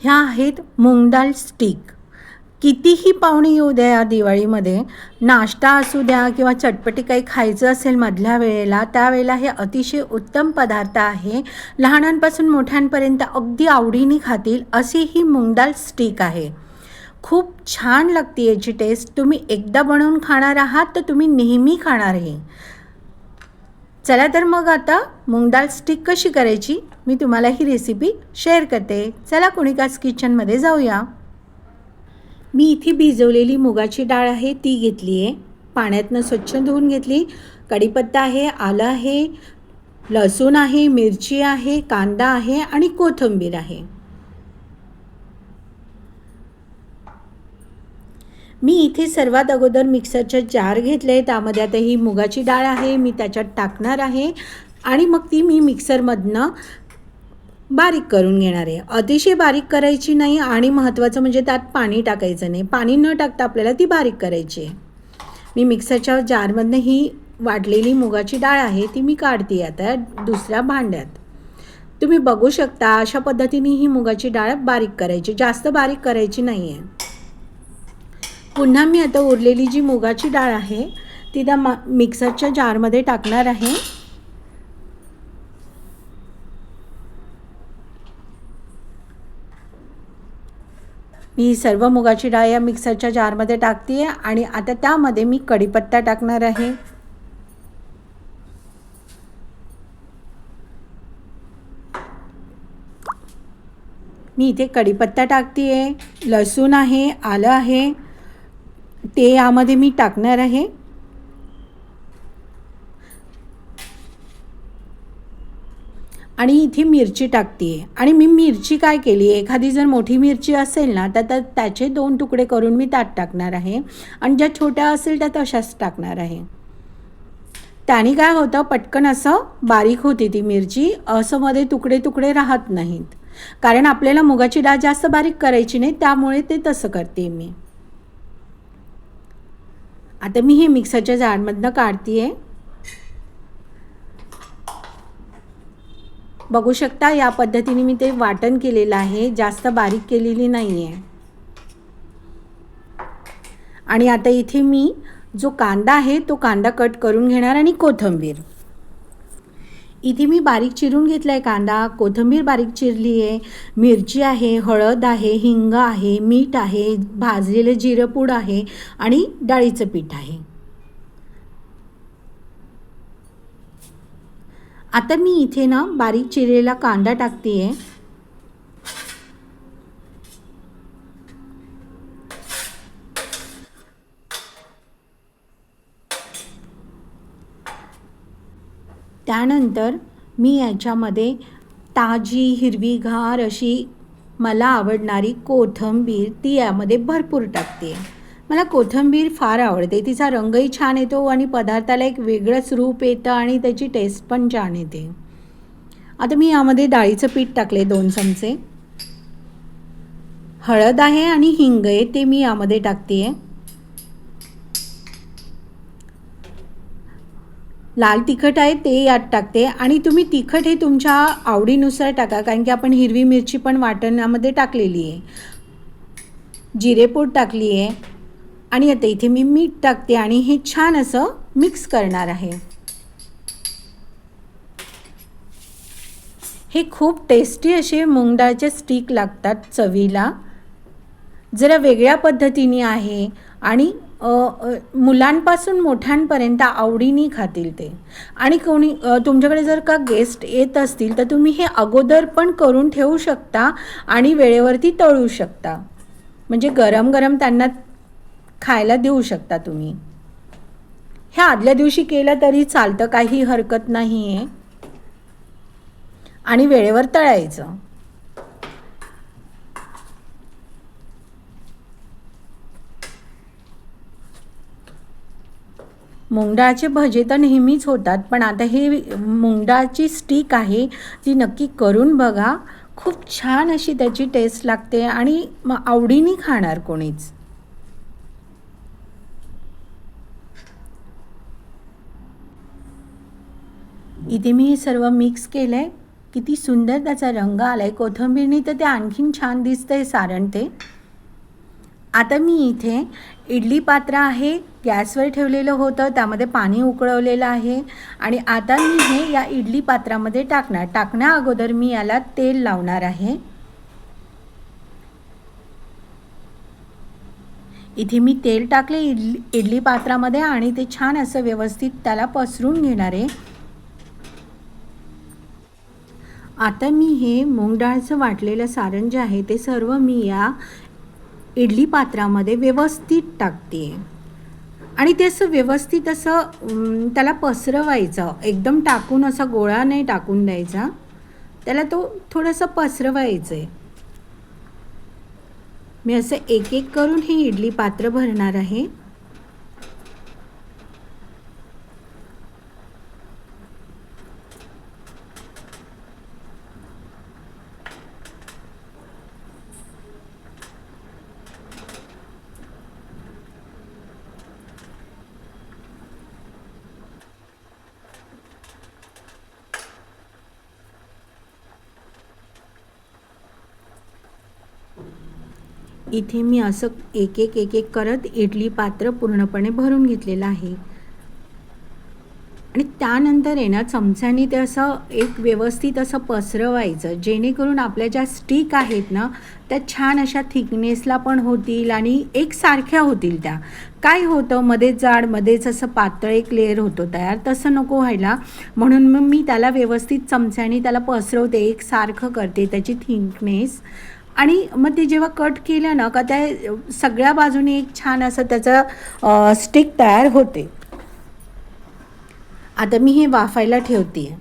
ह्या आहेत मूग स्टिक कितीही पाहुणे येऊ द्या या दिवाळीमध्ये नाश्ता असू द्या किंवा चटपटी काही खायचं असेल मधल्या वेळेला त्यावेळेला हे अतिशय उत्तम पदार्थ आहे. लहानांपासून मोठ्यांपर्यंत अगदी आवडीने खातील अशी ही मूग स्टिक आहे. खूप छान लागते याची टेस्ट तुम्ही एकदा बनवून खाणार आहात तर तुम्ही नेहमी खाणार हे चला तर मग आता मूग स्टिक कशी करायची? मी तुम्हाला ही रेसिपी शेअर करते. चला कुणिकाच किचनमध्ये जाऊया. मी इथे भिजवलेली मुगाची डाळ आहे ती घेतली आहे. पाण्यातनं स्वच्छ धुवून घेतली. कढीपत्ता आहे आलं आहे लसूण आहे मिरची आहे कांदा आहे आणि कोथिंबीर आहे. मी इथे सर्वात अगोदर मिक्सरचे जार घेतले आहे त्यामध्ये आता ही मुगाची डाळ आहे मी त्याच्यात टाकणार आहे आणि मग ती मी मिक्सरमधनं बारीक करून घेणार आहे. अतिशय बारीक करायची नाही आणि महत्त्वाचं म्हणजे त्यात पाणी टाकायचं नाही. पाणी न टाकता आपल्याला ती बारीक करायची आहे. मी मिक्सरच्या जारमधनं ही वाटलेली मुगाची डाळ आहे ती मी काढते आता दुसऱ्या भांड्यात. तुम्ही बघू शकता अशा पद्धतीने ही मुगाची डाळ बारीक करायची जास्त बारीक करायची नाही आहे पुन्हा मी आता उरलेली जी मुगाची डाळ आहे ती त्या मा मिक्सरच्या जारमध्ये टाकणार आहे. मी सर्व मुगाची डाळ या मिक्सरच्या जारमध्ये टाकते आहे आणि आता त्यामध्ये मी कढीपत्ता टाकणार आहे. मी इथे कढीपत्ता टाकते आहे लसूण आहे आलं आहे. ते यामध्ये मी टाकणार आहे. आणि इथे मिरची टाकते आहे आणि मी मिरची काय केली आहे एखादी जर मोठी मिरची असेल ना तर त्या त्याचे दोन तुकडे करून मी त्यात टाकणार आहे. आणि ज्या छोट्या असेल त्या तशाच टाकणार आहे. त्याने काय होतं पटकन असं बारीक होते ती मिरची. असं मध्ये तुकडे तुकडे राहत नाहीत. कारण आपल्याला मुगाची डाळ जास्त बारीक करायची नाही त्यामुळे ते तसं करते मी. आता मी हे मिक्सरच्या जाडमधनं काढते आहे बघू शकता या पद्धतीने मी ते वाटण केलेलं आहे. जास्त बारीक केलेली नाही आहे आणि आता इथे मी जो कांदा आहे तो कांदा कट करून घेणार आणि कोथिंबीर. इथे मी बारीक चिरून घेतला आहे कांदा कोथिंबीर बारीक चिरली आहे मिरची आहे हळद आहे हिंग आहे मीठ आहे भाजलेलं जिरंपूड आहे आणि डाळीचं पीठ आहे. आता मी इथे ना बारीक चिरलेला कांदा टाकते आहे त्यानंतर मी याच्यामध्ये ताजी हिरवीघार अशी मला आवडणारी कोथिंबीर ती यामध्ये भरपूर टाकते. मला कोथिंबीर फार आवडते. तिचा रंगही छान येतो आणि पदार्थाला एक वेगळंच रूप येतं आणि त्याची टेस्ट पण छान येते. आता मी यामध्ये डाळीचं पीठ टाकले दोन चमचे. हळद आहे आणि हिंग आहे ते मी यामध्ये टाकते आहे लाल तिखट आहे ते यात टाकते. आणि तुम्ही तिखट हे तुमच्या आवडीनुसार टाका कारण की आपण हिरवी मिरची पण वाटणामध्ये टाकलेली आहे. जिरेपूड टाकली आहे. आणि आता इथे मी मीठ टाकते आणि हे छान असं मिक्स करणार आहे. हे खूप टेस्टी असे मूग डाळचे स्टिक लागतात चवीला. जरा वेगळ्या पद्धतीने आहे आणि मुलांपासून मोठ्यांपर्यंत आवडीने खातील ते. आणि कोणी तुमच्याकडे जर का गेस्ट येत असतील तर तुम्ही हे अगोदर पण करून ठेवू शकता आणि वेळेवरती तळू शकता. म्हणजे गरम गरम त्यांना खायला देऊ शकता तुम्ही. ह्या आदल्या दिवशी केलं तरी चालतं काही हरकत नाही आहे आणि वेळेवर तळायचं. मुंगडाळचे भजे तर नेहमीच होतात पण आता हे मुंगडाळची स्टिक आहे ती नक्की करून बघा. खूप छान अशी त्याची टेस्ट लागते आणि मग आवडीने खाणार कोणीच. इथे मी हे सर्व मिक्स केलं आहे किती सुंदर त्याचा रंग आला आहे कोथिंबीरनी तर ते आणखीन छान दिसतंय सारण ते. आता मी इथे इडली पात्र आहे गॅसवर ठेवलेलं होतं त्यामध्ये पाणी उकळवलेलं आहे आणि आता मी हे या इडली पात्रामध्ये टाकणार. टाकण्या अगोदर मी याला तेल लावणार आहे. इथे मी तेल टाकले इडली इडली पात्रामध्ये आणि ते छान असं व्यवस्थित त्याला पसरून घेणार आहे. आता मी हे मूग डाळचं वाटलेलं सारण जे आहे ते सर्व मी या इडली पात्रामध्ये व्यवस्थित टाकते. आणि ते असं व्यवस्थित असं त्याला पसरवायचं. एकदम टाकून असा गोळा नाही टाकून द्यायचा. त्याला तो थोडंसं पसरवायचं आहे मी असं एक एक करून हे इडली पात्र भरणार आहे. इथे मी असं एक एक एक एक करत इडली पात्र पूर्णपणे भरून घेतलेलं आहे. आणि त्यानंतर आहे ना चमच्याने ते असं एक व्यवस्थित असं पसरवायचं जेणेकरून आपल्या ज्या स्टिक आहेत ना त्या छान अशा थिकनेसला पण होतील आणि एकसारख्या होतील त्या. काय होतं मध्येच जाड मध्येच असं पातळ एक लेअर होतो तयार तसं नको व्हायला. म्हणून मग मी त्याला व्यवस्थित चमच्याने त्याला पसरवते एकसारखं करते त्याची थिकनेस. आणि मग ते जेव्हा कट केलं ना का त्या सगळ्या बाजूने एक छान असं त्याचं स्टिक तयार होते. आता मी हे वाफायला ठेवते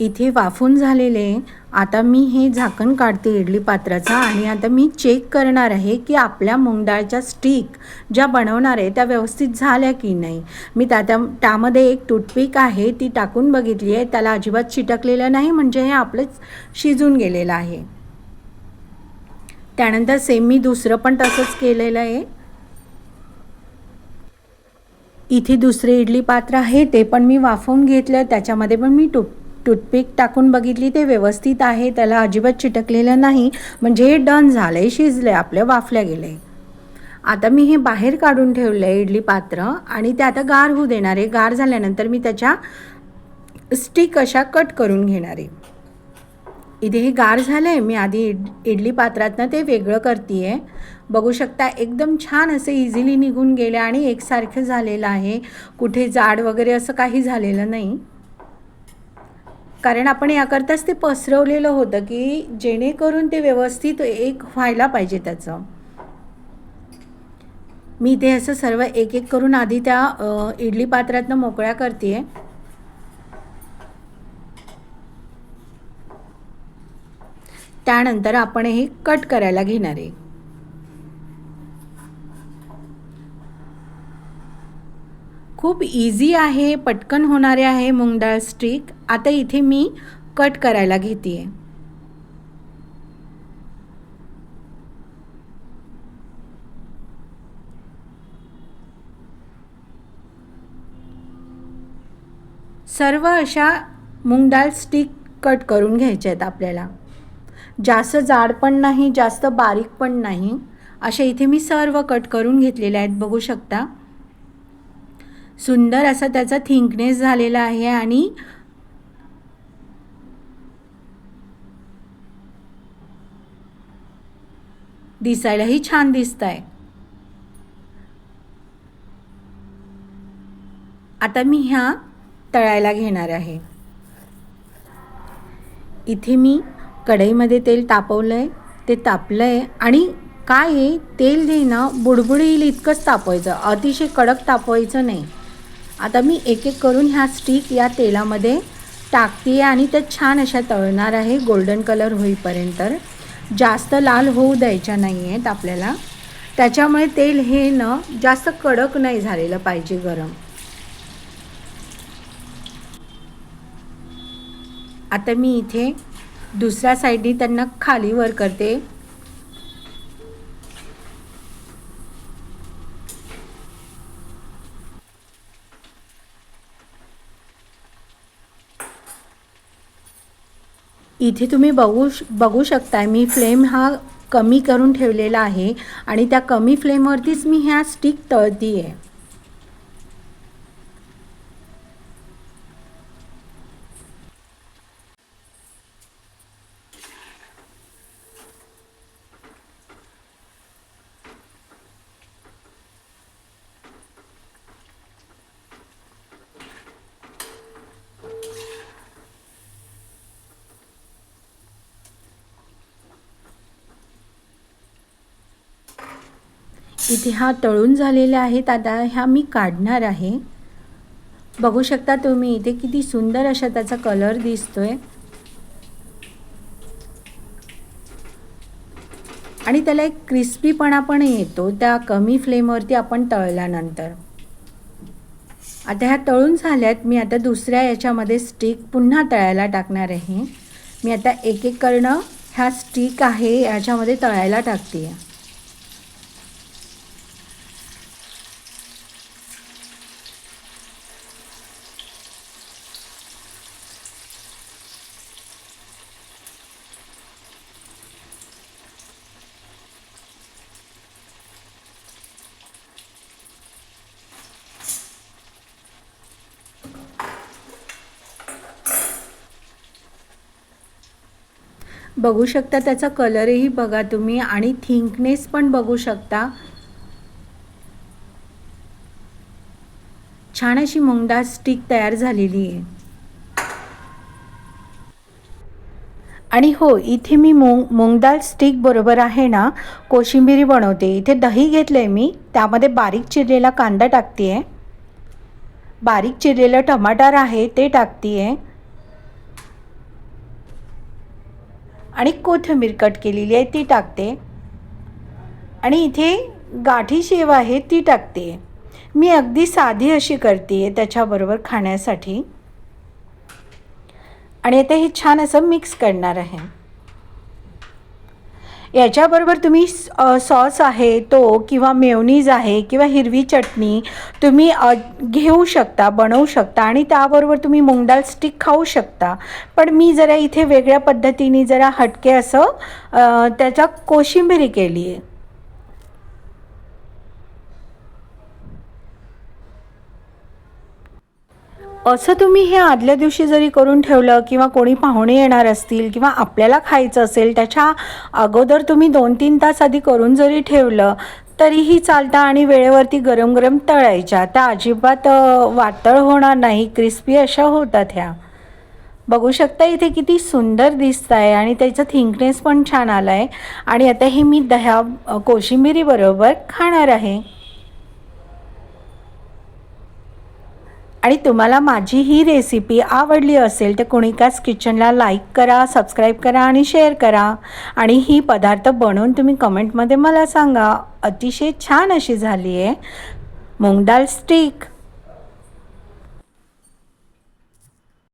इथे वाफून झालेले आता मी हे झाकण काढते इडली पात्राचं आणि आता मी चेक करणार आहे की आपल्या मुंगडाळच्या स्टिक ज्या बनवणार आहे त्या व्यवस्थित झाल्या की नाही. मी त्या त्या त्यामध्ये एक टूथपिक आहे ती टाकून बघितली आहे. त्याला अजिबात चिटकलेलं नाही म्हणजे हे आपलंच शिजून गेलेलं आहे. त्यानंतर सेम मी दुसरं पण तसंच केलेलं आहे. इथे दुसरे इडली पात्र आहे ते पण मी वाफवून घेतलं. त्याच्यामध्ये पण मी टूथ टूथपिक टाकून बघितली ते व्यवस्थित आहे त्याला अजिबात चिटकलेलं नाही. म्हणजे हे डन झालं आहे शिजलं आहे आपल्या वाफल्या गेलं. आहे आता मी हे बाहेर काढून ठेवलं आहे इडली पात्र आणि ते आता गार होऊ देणार आहे. गार झाल्यानंतर मी त्याच्या स्टिक अशा कट करून घेणार आहे. इथे हे गार झालं आहे मी आधी इड इडली पात्रातनं ते वेगळं करते आहे बघू शकता एकदम छान असं इझिली निघून गेले आणि एकसारखं झालेलं आहे. कुठे जाड वगैरे असं काही झालेलं नाही. कारण आपण याकरताच ते पसरवलेलं होतं की जेणेकरून ते व्यवस्थित एक व्हायला पाहिजे त्याचं. मी ते असं सर्व एक एक करून आधी त्या इडली पात्रातनं मोकळ्या करते आहे त्यानंतर आपण हे कट करायला घेणार आहे. खूप इझी आहे पटकन होणारे आहे मुंगडाळ स्टिक आता इथे मी कट करायला घेते आहे सर्व अशा मुंगडाळ स्टिक कट करून घ्यायच्या आहेत आपल्याला. जास्त जाड पण नाही जास्त बारीक पण नाही. अशा इथे मी सर्व कट करून घेतलेल्या आहेत बघू शकता. सुंदर असा त्याचा थिंकनेस झालेला आहे आणि दिसायलाही छान दिसत आहे आता मी ह्या तळायला घेणार आहे. इथे मी कढईमध्ये तेल तापवलं आहे ते तापलं आहे आणि काय आहे तेल जे ना बुडबुड येईल इतकंच तापवायचं अतिशय कडक तापवायचं नाही. आता मी एक एक करून ह्या स्टिक या तेलामध्ये टाकते आणि त्या छान अशा तळणार आहे गोल्डन कलर होईपर्यंत. जास्त लाल होऊ द्यायच्या नाही आहेत आपल्याला. त्याच्यामुळे तेल हे न जास्त कडक नाही झालेलं पाहिजे गरम. आता मी इथे दुसऱ्या साईडनी त्यांना खाली वर करते. इथे तुम्ही बघू श बघू शकताय मी फ्लेम हा कमी करून ठेवलेला आहे आणि त्या कमी फ्लेमवरतीच मी ह्या स्टिक तळती आहे इथे हा तळून झालेला आहेत आता ह्या मी काढणार आहे. बघू शकता तुम्ही इथे किती सुंदर अशा त्याचा कलर दिसतोय. आणि त्याला एक क्रिस्पीपणा पण येतो त्या कमी फ्लेमवरती आपण तळल्यानंतर. आता ह्या तळून झाल्यात मी आता दुसऱ्या याच्यामध्ये स्टिक पुन्हा तळायला टाकणार आहे. मी आता एक एक करणं ह्या स्टिक आहे याच्यामध्ये तळायला टाकते आहे बघू शकता त्याचा कलरही बघा तुम्ही आणि थिंकनेस पण बघू शकता. छान अशी मुंगडाळ स्टिक तयार झालेली आहे. आणि हो इथे मी मुंग मुंगडाळ स्टिक बरोबर आहे ना कोशिंबिरी बनवते. इथे दही घेतलं आहे मी त्यामध्ये बारीक चिरलेला कांदा टाकते आहे बारीक चिरलेलं टमाटर आहे ते टाकते आहे आणि कोथिंबीर कट केलेली आहे ती टाकते. आणि इथे गाठी शेव आहे ती टाकते. मी अगदी साधी अशी करते आहे त्याच्याबरोबर खाण्यासाठी. आणि आता हे छान असं मिक्स करणार आहे. याच्याबरोबर तुम्ही सॉस आहे तो किंवा मेवनीज आहे किंवा हिरवी चटणी तुम्ही घेऊ शकता बनवू शकता आणि त्याबरोबर तुम्ही मुंगडाळ स्टिक खाऊ शकता. पण मी जरा इथे वेगळ्या पद्धतीने जरा हटके असं त्याच्या कोशिंबिरी केली आहे असं तुम्ही हे आदल्या दिवशी जरी करून ठेवलं किंवा कोणी पाहुणे येणार असतील किंवा आपल्याला खायचं असेल त्याच्या अगोदर तुम्ही दोन तीन तास आधी करून जरी ठेवलं तरीही चालतं आणि वेळेवरती गरम गरम तळायच्या. त्या अजिबात वातळ होणार नाही क्रिस्पी अशा होतात ह्या. बघू शकता इथे किती सुंदर दिसत आहे आणि त्याचं थिंकनेस पण छान आला आहे आणि आता हे मी दह्या कोशिंबिरीबरोबर खाणार आहे. आणि तुम्हाला माझी ही रेसिपी आवडली असेल तर कुणिकाच किचनला लाईक करा सबस्क्राईब करा आणि शेअर करा. आणि ही पदार्थ बनवून तुम्ही कमेंटमध्ये मला सांगा. अतिशय छान अशी झाली आहे मूग स्टिक